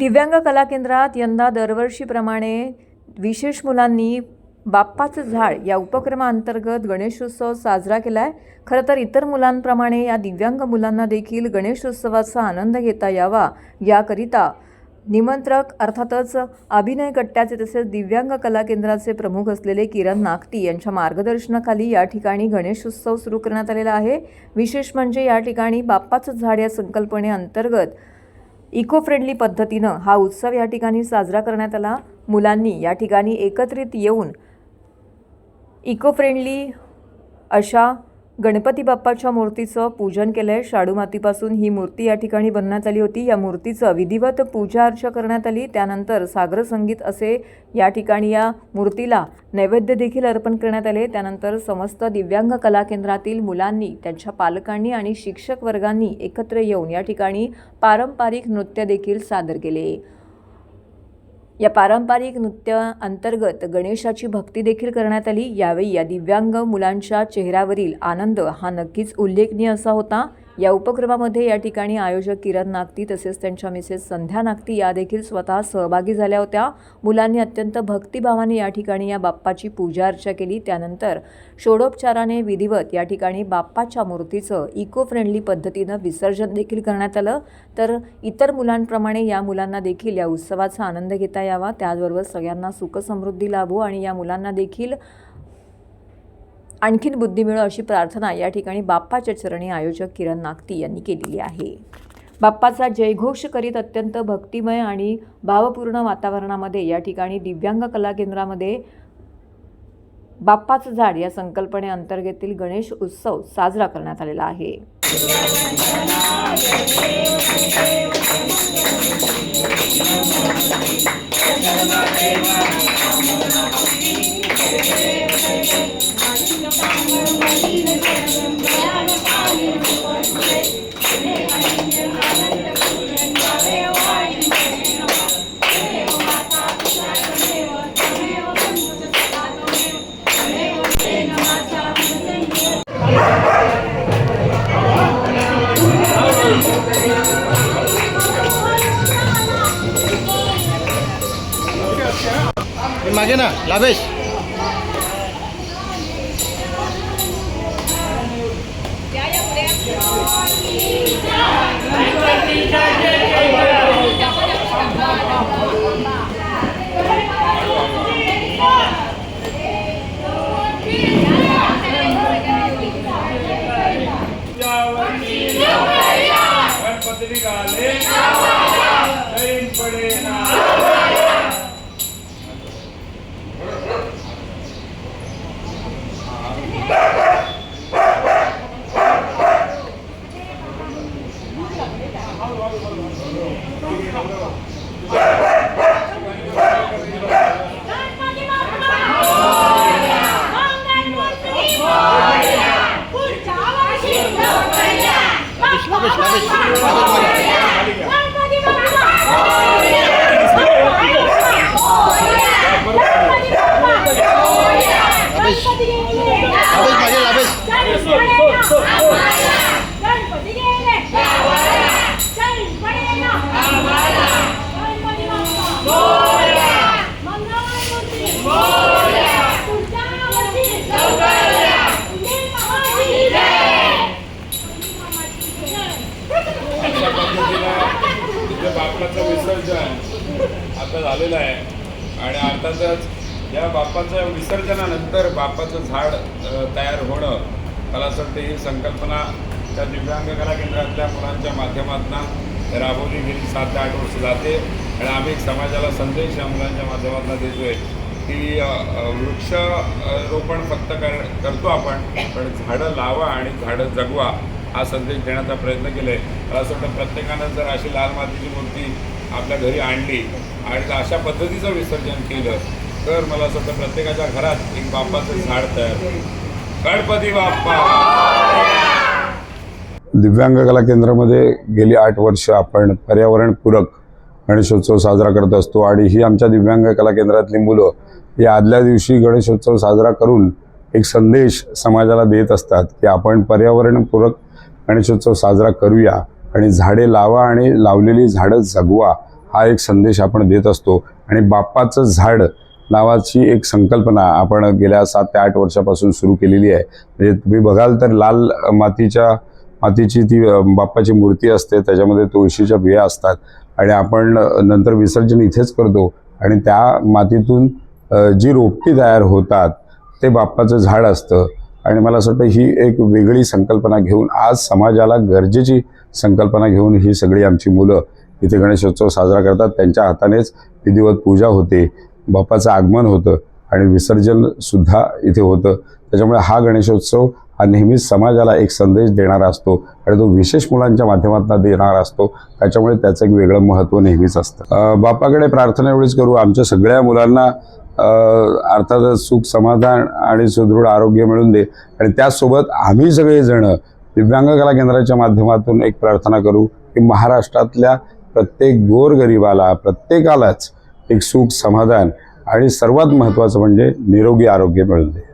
दिव्यांग कला केंद्रात यंदा दरवर्षीप्रमाणे विशेष मुलांनी बाप्पाचं झाड या उपक्रमाअंतर्गत गणेशोत्सव साजरा केला आहे खरं तर इतर मुलांप्रमाणे या दिव्यांग मुलांना देखील गणेशोत्सवाचा आनंद घेता यावा याकरिता निमंत्रक अर्थातच अभिनय कट्ट्याचे तसेच दिव्यांग कला केंद्राचे प्रमुख असलेले किरण नागती यांच्या मार्गदर्शनाखाली या ठिकाणी गणेशोत्सव सुरू करण्यात आलेला आहे. विशेष म्हणजे या ठिकाणी बाप्पाचं झाड या संकल्पनेअंतर्गत इको फ्रेंडली पद्धतीनं हा उत्सव या ठिकाणी साजरा करण्यात आला. मुलांनी या ठिकाणी एकत्रित येऊन इको फ्रेंडली अशा गणपती बाप्पाच्या मूर्तीचं पूजन केलं आहे शाडू मातीपासून ही मूर्ती या ठिकाणी बनण्यात आली होती. या मूर्तीचं विधिवत पूजा अर्चा करण्यात आली. त्यानंतर सागर संगीत असे या ठिकाणी या मूर्तीला नैवेद्य देखील अर्पण करण्यात आले. त्यानंतर समस्त दिव्यांग कला केंद्रातील मुलांनी त्यांच्या पालकांनी आणि शिक्षक वर्गांनी एकत्र येऊन या ठिकाणी पारंपरिक नृत्य देखील सादर केले. या पारंपरिक नृत्य अंतर्गत गणेशाची भक्ती देखील करण्यात आली. यावेळी या दिव्यांग मुलांच्या चेहऱ्यावरील आनंद हा नक्कीच उल्लेखनीय असा होता. या उपक्रमामध्ये या ठिकाणी आयोजक किरण नागती तसेच त्यांच्या मिसेस संध्या नागती या देखील स्वतः सहभागी झाल्या होत्या. मुलांनी अत्यंत भक्तिभावाने या ठिकाणी या बाप्पाची पूजा अर्चा केली. त्यानंतर षोडोपचाराने विधिवत या ठिकाणी बाप्पाच्या मूर्तीचं इको फ्रेंडली पद्धतीनं विसर्जन देखील करण्यात आलं. तर इतर मुलांप्रमाणे या मुलांना देखील या उत्सवाचा आनंद घेता यावा. त्याचबरोबर सगळ्यांना सुखसमृद्धी लाभो आणि या मुलांना देखील आणखीन बुद्धी मिळो अशी प्रार्थना या ठिकाणी बाप्पाच्या चरणी आयोजक किरण नागती यांनी केलेली आहे. बाप्पाचा जयघोष करीत अत्यंत भक्तिमय आणि भावपूर्ण वातावरणामध्ये या ठिकाणी दिव्यांग कला केंद्रामध्ये बाप्पाचं झाड या संकल्पनेअंतर्गतील गणेश उत्सव साजरा करण्यात आलेला आहे. हे मागे ना लाभेश गणपती आलेलं आहे. आणि अर्थातच या बापाच्या विसर्जनानंतर बापाचं झाड तयार होणं मला असं वाटतं ही संकल्पना त्या दिव्यांग कला केंद्रातल्या मुलांच्या माध्यमातून राबवली गेली. सात ते आठ वर्ष जाते. आणि आम्ही समाजाला संदेश या मुलांच्या माध्यमातून देतोय की वृक्ष रोपण फक्त कर करतो आपण पण झाडं लावा आणि झाडं जगवा हा संदेश देण्याचा प्रयत्न केला आहे मला असं वाटतं प्रत्येकानं जर अशी लाल मातीची मूर्ती आपल्या घरी आणली आणि अशा पद्धतीचं विसर्जन केलं तर मला असं वाटतं प्रत्येकाच्या घरात एक बाप्पाचं झाड तयार गणपती बाप्पा! दिव्यांग कला केंद्रामध्ये गेली आठ वर्ष आपण पर्यावरणपूरक गणेशोत्सव साजरा करत असतो आणि ही आमच्या दिव्यांग कला केंद्रातली मुलं या आदल्या दिवशी गणेशोत्सव साजरा करून एक संदेश समाजाला देत असतात की आपण पर्यावरणपूरक गणेशोत्सव साजरा करूया. आणि झाडे लावा आणि लावलेली झाडं जगवा हा एक संदेश आपण देत असतो. आणि बाप्पाचं झाड नावाची एक संकल्पना आपण गेल्या सात ते आठ वर्षापासून सुरू केलेली आहे. म्हणजे तुम्ही बघाल तर लाल मातीच्या मातीची ती बाप्पाची मूर्ती असते त्याच्यामध्ये तुळशीच्या बिया असतात. आणि आपण नंतर विसर्जन इथेच करतो. आणि त्या मातीतून जी रोपटी तयार होतात ते बाप्पाचं झाड असतं. आणि मला असं वाटतं ही एक वेगळी संकल्पना घेऊन आज समाजाला गरजेची संकल्पना घेऊन ही सगळी आमची मुलं इथे गणेशोत्सव साजरा करतात. त्यांच्या हातानेच विधिवत पूजा होते. बाप्पाचं आगमन होतं आणि विसर्जनसुद्धा इथे होतं. त्याच्यामुळे हा गणेशोत्सव हा नेहमीच समाजाला एक संदेश देणारा असतो आणि तो विशेष मुलांच्या माध्यमातून देणारा असतो. त्याच्यामुळे त्याचं एक वेगळं महत्त्व नेहमीच असतं. बापाकडे प्रार्थना एवढीच करू. आमच्या सगळ्या मुलांना अर्थातच सुख समाधान आणि सुदृढ आरोग्य मिळून दे. आणि त्याचसोबत आम्ही सगळेजण दिव्यांग कला केंद्राच्या माध्यमातून एक प्रार्थना करू की महाराष्ट्रातल्या प्रत्येक गोरगरिबाला प्रत्येकालाच एक सुख समाधान आणि सर्वात महत्त्वाचं म्हणजे निरोगी आरोग्य मिळून दे.